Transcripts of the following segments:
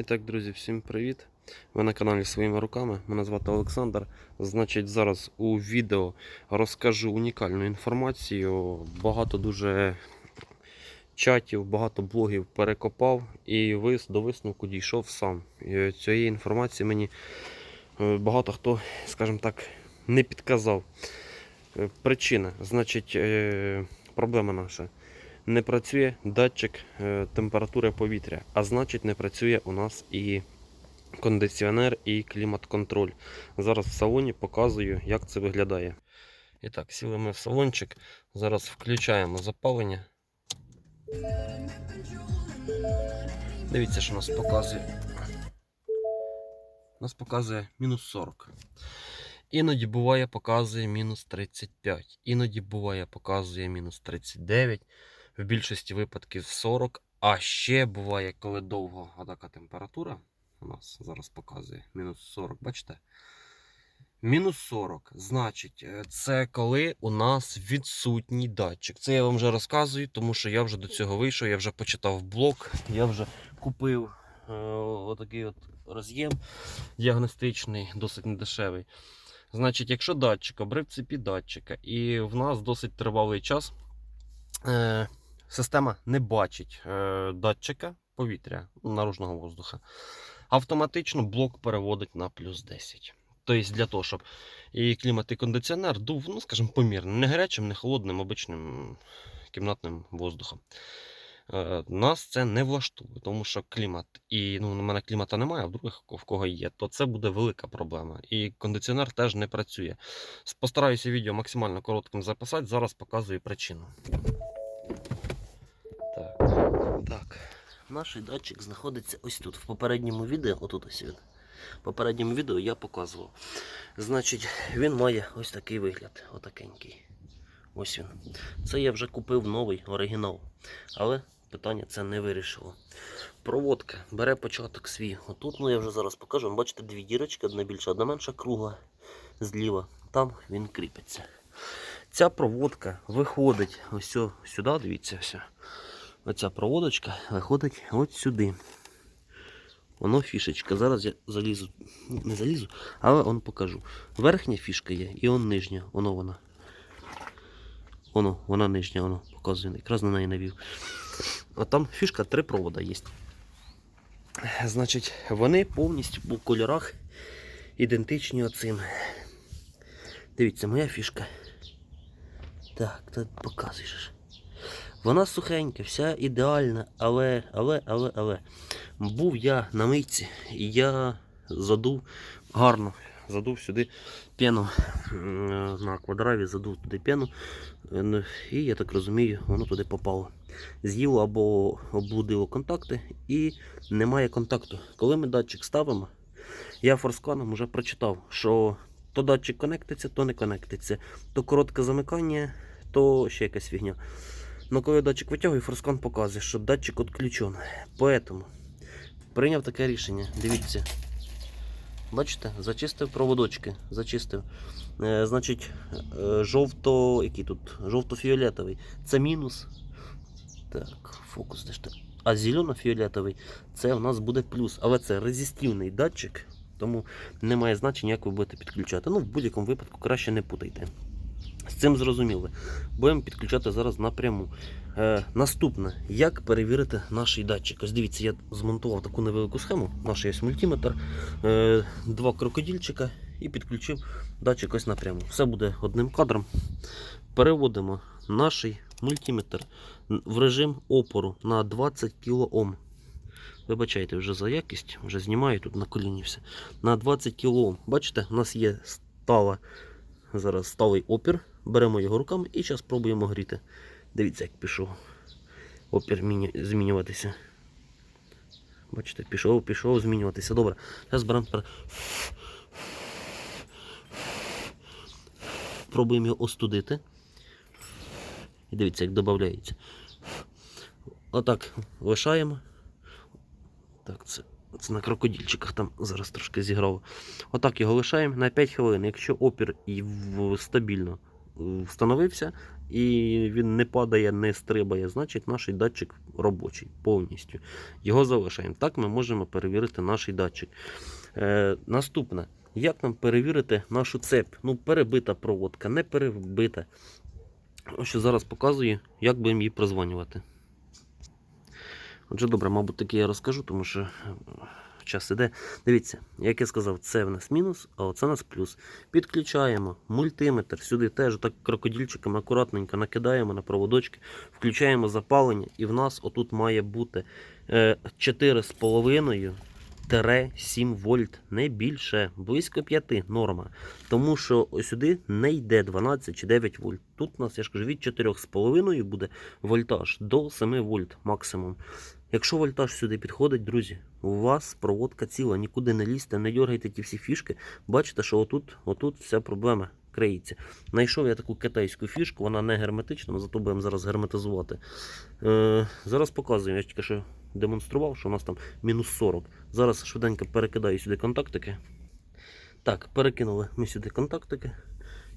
І так, друзі, всім привіт! Ви на каналі Своїми руками. Мене звати Олександр. Значить, зараз у відео розкажу унікальну інформацію. Багато дуже чатів, багато блогів перекопав і до висновку дійшов сам. І цієї інформації мені е, багато хто, скажімо так, не підказав. Е, Причина, значить, е, проблема наша. Не працює датчик е, температури повітря, а значить не працює у нас і кондиціонер, і клімат-контроль. Зараз в салоні показую, як це виглядає. І так, сіли ми в салончик. Зараз включаємо запалення. Дивіться, що нас показує. Нас показує мінус 40. Іноді буває показує мінус 35. Іноді буває показує мінус 39. В більшості випадків 40. А ще буває, коли довго така температура. У нас зараз показує мінус 40, бачите? Мінус 40. Значить, е, це коли у нас відсутній датчик. Це я вам вже розказую, тому що я вже до цього вийшов, я вже почитав блог, я вже купив е, отакий от роз'єм діагностичний, досить недешевий. Значить, якщо датчик, обрив цепі датчика, і в нас досить тривалий час е, система не бачить е, датчика повітря наружного воздуха, автоматично блок переводить на плюс 10. Тобто для того, щоб і клімат, і кондиціонер дув, ну, скажімо, помірно, не гарячим, не холодним, обичним кімнатним воздухом. Е, Нас це не влаштовує, тому що клімат, і ну, у мене клімата немає, а в других в кого є, то це буде велика проблема. І кондиціонер теж не працює. Постараюся відео максимально коротким записати, зараз показую причину. Наш датчик знаходиться ось тут. В попередньому відео, отут ось він. В попередньому відео я показував. Значить, він має ось такий вигляд, отакенький. Ось він. Це я вже купив новий оригінал. Але питання це не вирішило. Проводка бере початок свій. Отут, ну я вже зараз покажу. Бачите, дві дірочки, одна більша, одна менша, кругла зліва. Там він кріпиться. Ця проводка виходить ось сюди, дивіться, ось. Оця проводочка виходить от сюди. Воно фішечка. Зараз я залізу, не залізу, але он покажу. Верхня фішка є і он нижня. Воно вона. Воно, вона нижня, воно показує. Якраз на неї навів. А там фішка три провода є. Значить, вони повністю у кольорах ідентичні оцим. Дивіться, моя фішка. Так, тут показуєш. Вона сухенька, вся ідеальна, але, але, але, але. Був я на мийці, і я задув гарно, задув сюди пену на квадраві, задув туди пену. І я так розумію, воно туди попало. З'їло або облудило контакти і немає контакту. Коли ми датчик ставимо, я форсканом вже прочитав, що то датчик конектиться, то не конектиться. То коротке замикання, то ще якась фігня. Но коли датчик витягує, форскан показує, що датчик відключений. Поэтому прийняв таке рішення. Дивіться. Бачите, зачистив проводочки. Зачистив. Е, значить, е, жовто. Який тут? Жовто-фіолетовий. Це мінус. Так, фокус де ж так. А зелено-фіолетовий це у нас буде плюс. Але це резистивний датчик, тому немає значення, як ви будете підключати. Ну, в будь-якому випадку краще не путайте. З цим зрозуміли. Будемо підключати зараз напряму. Е, наступне, як перевірити наш датчик. Ось дивіться, я змонтував таку невелику схему. Наш є мультиметр, е, два крокодильчика і підключив датчик ось напряму. Все буде одним кадром. Переводимо наш мультиметр в режим опору на 20 кОм. Вибачайте вже за якість, вже знімаю тут на коліні все. На 20 кОм. Бачите, у нас є стала зараз сталий опір. Беремо його руками і зараз пробуємо гріти. Дивіться, як пішов опір змінюватися. Бачите, пішов, пішов змінюватися. Добре. Зараз беремо. Пробуємо його остудити. І дивіться, як додається. Отак лишаємо. Так, це, це на крокодильчиках там зараз трошки зіграло. Отак його лишаємо на 5 хвилин. Якщо опір стабільно встановився, і він не падає, не стрибає, значить наш датчик робочий повністю. Його залишаємо. Так ми можемо перевірити наш датчик. Е, наступне. Як нам перевірити нашу цепь? Ну, перебита проводка, не перебита. Що зараз показую, як будемо її прозвонювати. Отже, добре, мабуть, таки я розкажу, тому що е, час іде. Дивіться, як я сказав, це в нас мінус, а оце в нас плюс. Підключаємо мультиметр, сюди теж так крокодільчиками акуратненько накидаємо на проводочки, включаємо запалення, і в нас отут має бути е, 4,5 тире 7 вольт, не більше, близько 5 норма. Тому що сюди не йде 12 чи 9 вольт. Тут у нас, я ж кажу, від 4,5 буде вольтаж до 7 вольт максимум. Якщо вольтаж сюди підходить, друзі, у вас проводка ціла, нікуди не лізьте, не дергайте ті всі фішки. Бачите, що отут, отут вся проблема криється. Знайшов я таку китайську фішку, вона не герметична, ми зато будемо зараз герметизувати. Е, зараз показую, я тільки що демонстрував, що у нас там мінус 40. Зараз швиденько перекидаю сюди контактики. Так, перекинули ми сюди контактики.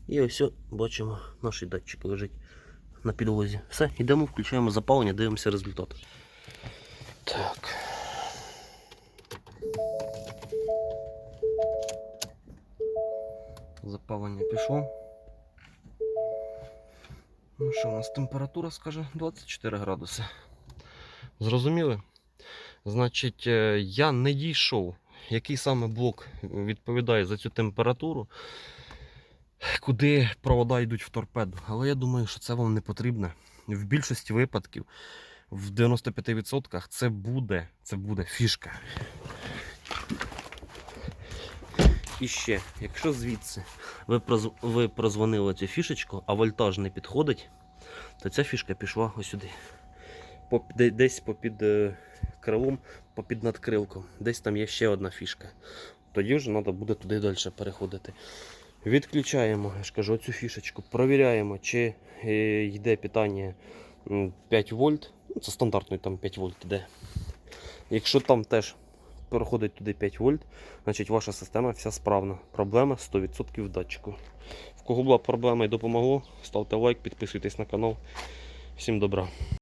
І ось бачимо, наш датчик лежить на підлозі. Все, йдемо, включаємо запалення, дивимося результат. Так. Запалення пішло. Ну що, у нас температура, скаже, 24 градуси. Зрозуміли? Значить, е, я не дійшов, який саме блок відповідає за цю температуру, куди провода йдуть в торпеду. Але я думаю, що це вам не потрібно. В більшості випадків, в 95% це буде, це буде фішка. І ще, якщо звідси ви, проз... ви прозвонили цю фішечку, а вольтаж не підходить, то ця фішка пішла ось сюди. Десь попід е, крилом, попід надкрилком. Десь там є ще одна фішка. Тоді вже треба буде туди далі переходити. Відключаємо, я ж кажу, цю фішечку, провіряємо, чи е, йде питання 5 вольт. Це стандартний там 5 вольт йде. Якщо там теж переходить туди 5 вольт, значить ваша система вся справна. Проблема 100% в датчику. В кого була проблема і допомогло, ставте лайк, підписуйтесь на канал. Всім добра.